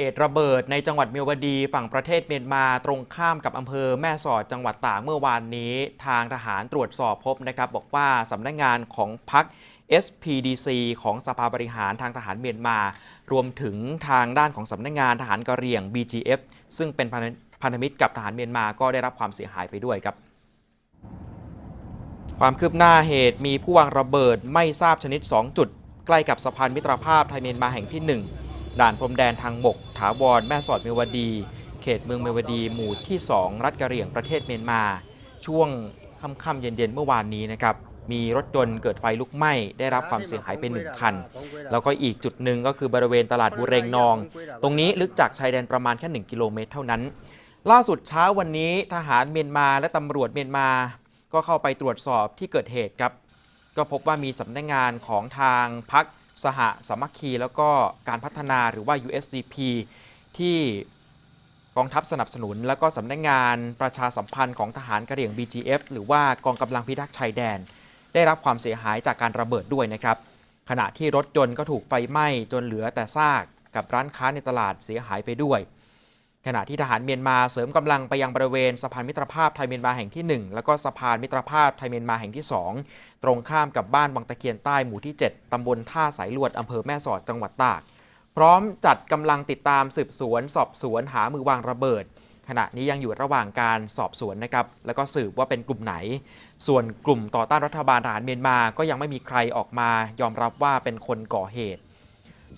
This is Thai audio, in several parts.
เหตุระเบิดในจังหวัดเมียวดีฝั่งประเทศเมียนมาตรงข้ามกับอำเภอแม่สอดจังหวัดตากเมื่อวานนี้ ทางทหารตรวจสอบพบนะครับ บอกว่าสำนักงานของพรรค SPDC ของสภาบริหารทางทหารเมียนมา รวมถึงทางด้านของสำนักงานทหารกะเหรี่ยง BGF ซึ่งเป็นพันธพันธมิตรกับทหารเมียนมาก็ได้รับความเสียหายไปด้วยครับความคืบหน้าเหตุมีผู้วางระเบิดไม่ทราบชนิด 2 จุด ใกล้กับสะพานมิตรภาพไทยเมียนมาแห่งที่ 1 ด่านพรมแดนทางบก ถาวรแม่สอดเมวดี เขตเมืองเมวดี หมู่ที่ 2 รัฐกะเหรี่ยงประเทศเมียนมา ช่วงค่ำๆเย็นๆเมื่อวานนี้นะครับมีรถยนต์เกิดไฟลุกไหม้ได้รับความเสียหายไปหนึ่งคัน แล้วก็อีกจุดหนึ่งก็คือบริเวณตลาดบุเรงนอง ตรงนี้ลึกจากชายแดนประมาณแค่ 1 กิโลเมตรเท่านั้น ล่าสุดเช้าวันนี้ทหารเมียนมาและตำรวจเมียนมา ก็เข้าไปตรวจสอบที่เกิดเหตุครับ ก็พบว่ามีสำนักงานของทางพัก สหสามัคคี แล้วก็การพัฒนาหรือว่า USDP ที่กองทัพสนับสนุน แล้วก็สำนักงานประชาสัมพันธ์ของทหารกะเหรี่ยง BGF หรือว่ากองกำลังพิทักษ์ชายแดน ได้รับความเสียหายจากการระเบิดด้วยนะครับ ขณะที่รถยนต์ก็ถูกไฟไหม้จนเหลือแต่ซากกับร้านค้าในตลาดเสียหายไปด้วย ขณะที่ทหารเมียนมาเสริมกำลังไปยังบริเวณสะพานมิตรภาพไทยเมียนมาแห่งที่ 1 แล้วก็สะพานมิตรภาพไทยเมียนมาแห่งที่ 2 ตรงข้ามกับบ้านวังตะเคียนใต้หมู่ที่ 7ตำบลท่าสายลวดอำเภอแม่สอดจังหวัดตาก พร้อมจัดกำลังติดตามสืบสวน สอบสวนหามือวางระเบิด ขณะนี้ยังอยู่ระหว่างการสอบสวนนะครับแล้วก็สืบว่าเป็นกลุ่มไหน ส่วนกลุ่มต่อต้านรัฐบาลทหารเมียนมาก็ยังไม่มีใครออกมายอมรับว่าเป็นคนก่อเหตุ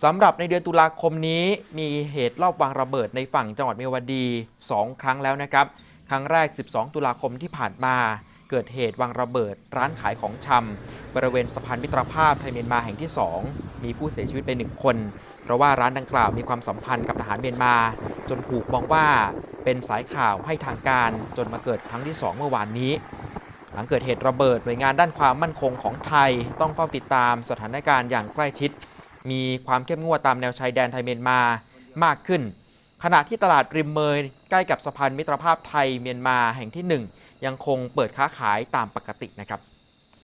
สำหรับในเดือนตุลาคมนี้ มีเหตุลอบวางระเบิดในฝั่งจังหวัดเมียวดี 2 ครั้งแล้วนะครับ ครั้งแรก 12 ตุลาคมที่ผ่านมา เกิดเหตุวางระเบิดร้านขายของชำบริเวณสะพานมิตรภาพไทยเมียนมาแห่งที่ 2 มีผู้เสียชีวิตไปหนึ่งคน เพราะว่าร้านดังกล่าวมีความสัมพันธ์กับทหารเมียนมา จนถูกมองว่าเป็นสายข่าวให้ทางการจนมาเกิดครั้งที่ 2 เมื่อวานนี้หลังเกิดเหตุระเบิดหน่วยงานด้านความมั่นคงของไทย ต้องเฝ้าติดตามสถานการณ์อย่างใกล้ชิด มีความเข้มงวดตามแนวชายแดนไทยเมียนมามากขึ้น ขณะที่ตลาดริมเมยใกล้กับสะพานมิตรภาพไทยเมียนมาแห่งที่ 1 ยังคงเปิดค้าขายตามปกตินะครับ